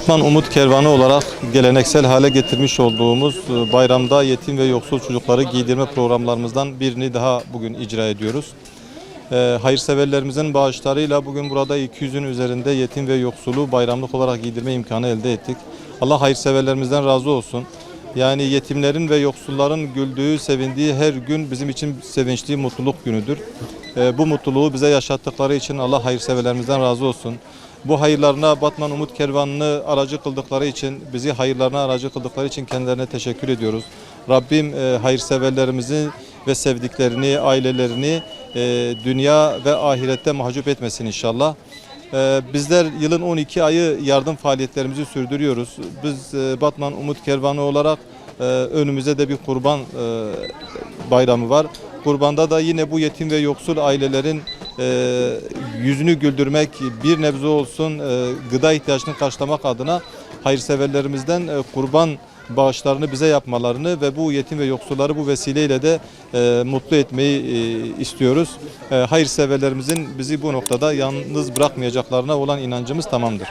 Osman Umut Kervanı olarak geleneksel hale getirmiş olduğumuz e, bayramda yetim ve yoksul çocukları giydirme programlarımızdan birini daha bugün icra ediyoruz. E, Hayırseverlerimizin bağışlarıyla bugün burada 200'ün üzerinde yetim ve yoksulu bayramlık olarak giydirme imkanı elde ettik. Allah hayırseverlerimizden razı olsun. Yani yetimlerin ve yoksulların güldüğü, sevindiği her gün bizim için sevinçli, mutluluk günüdür. E, Bu mutluluğu bize yaşattıkları için Allah hayırseverlerimizden razı olsun. Bu hayırlarına Batman Umut Kervanı'nı aracı kıldıkları için, bizi hayırlarına aracı kıldıkları için kendilerine teşekkür ediyoruz. Rabbim e, hayırseverlerimizi ve sevdiklerini, ailelerini e, dünya ve ahirette mahcup etmesin inşallah. E, bizler yılın 12 ayı yardım faaliyetlerimizi sürdürüyoruz. Biz e, Batman Umut Kervanı olarak e, önümüzde de bir kurban bayramı var. Kurbanda da yine bu yetim ve yoksul ailelerin yüzünü güldürmek, bir nebze olsun gıda ihtiyacını karşılamak adına hayırseverlerimizden e, kurban bağışlarını bize yapmalarını ve bu yetim ve yoksulları bu vesileyle de e, mutlu etmeyi e, istiyoruz. E, hayırseverlerimizin bizi bu noktada yalnız bırakmayacaklarına olan inancımız tamamdır.